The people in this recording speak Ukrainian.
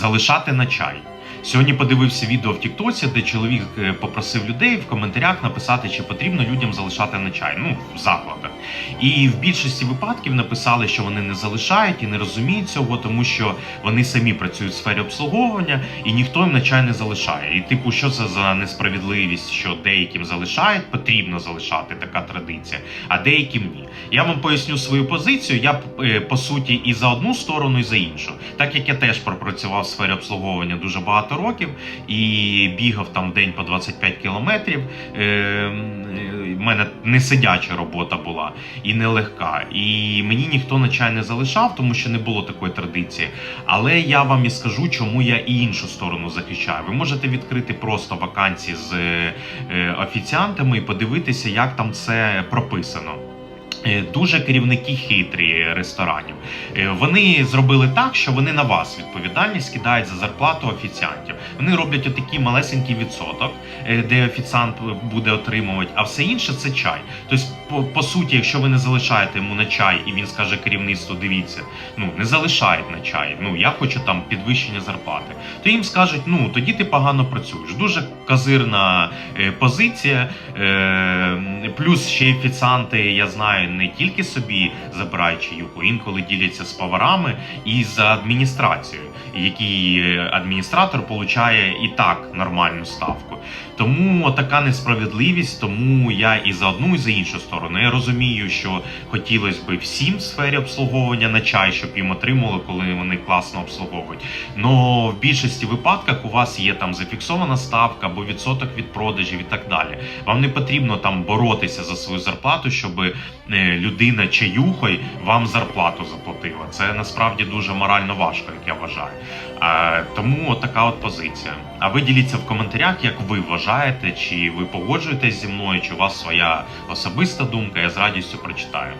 залишати на чай. Сьогодні подивився відео в Тіктоці, де чоловік е, попросив людей в коментарях написати, чи потрібно людям залишати на чай. Ну, в закладах. І в більшості випадків написали, що вони не залишають і не розуміють цього, тому що вони самі працюють в сфері обслуговування, і ніхто їм на чай не залишає. І типу, що це за несправедливість, що деяким залишають, потрібно залишати така традиція, а деяким ні. Я вам поясню свою позицію. Я е, по суті і за одну сторону, і за іншу. Так як я теж пропрацював в сфері обслуговування дуже багато років і бігав там в день по 25 кілометрів. Е, е, мене не сидяча робота була і нелегка. І мені ніхто на чай не залишав, тому що не було такої традиції. Але я вам і скажу, чому я і іншу сторону захищаю. Ви можете відкрити просто вакансії з офіціантами і подивитися, як там це прописано. Е, Дуже керівники хитрі ресторанів. Е, Вони зробили так, що вони на вас відповідальність кидають за зарплату офіціантів. Вони роблять отакий малесенький відсоток, е, де офіціант буде отримувати, а все інше це чай. Тобто, по, по суті, якщо ви не залишаєте йому на чай, і він скаже керівництву, дивіться, ну не залишають на чай. Ну я хочу там підвищення зарплати. То їм скажуть, ну тоді ти погано працюєш. Дуже казирна позиція. Плюс ще офіціанти, я знаю, не тільки собі забирають чаюху, інколи діляться з поварами і з адміністрацією, який адміністратор получає і так нормальну ставку. Тому така несправедливість, тому я і за одну, і за іншу сторону. Я розумію, що хотілося б всім в сфері обслуговування на чай, щоб їм отримували, коли вони класно обслуговують. Но в більшості випадках у вас є там зафіксована ставка або відсоток від продажів і так далі. Вам не потрібно там боротися за свою зарплату, щоб е, людина чаюхою вам зарплату заплатила. Це насправді дуже морально важко, як я вважаю. Е, Тому така от позиція. А ви діліться в коментарях, як ви вважаєте, чи ви погоджуєтесь зі мною, чи у вас своя особиста думка. Я з радістю прочитаю.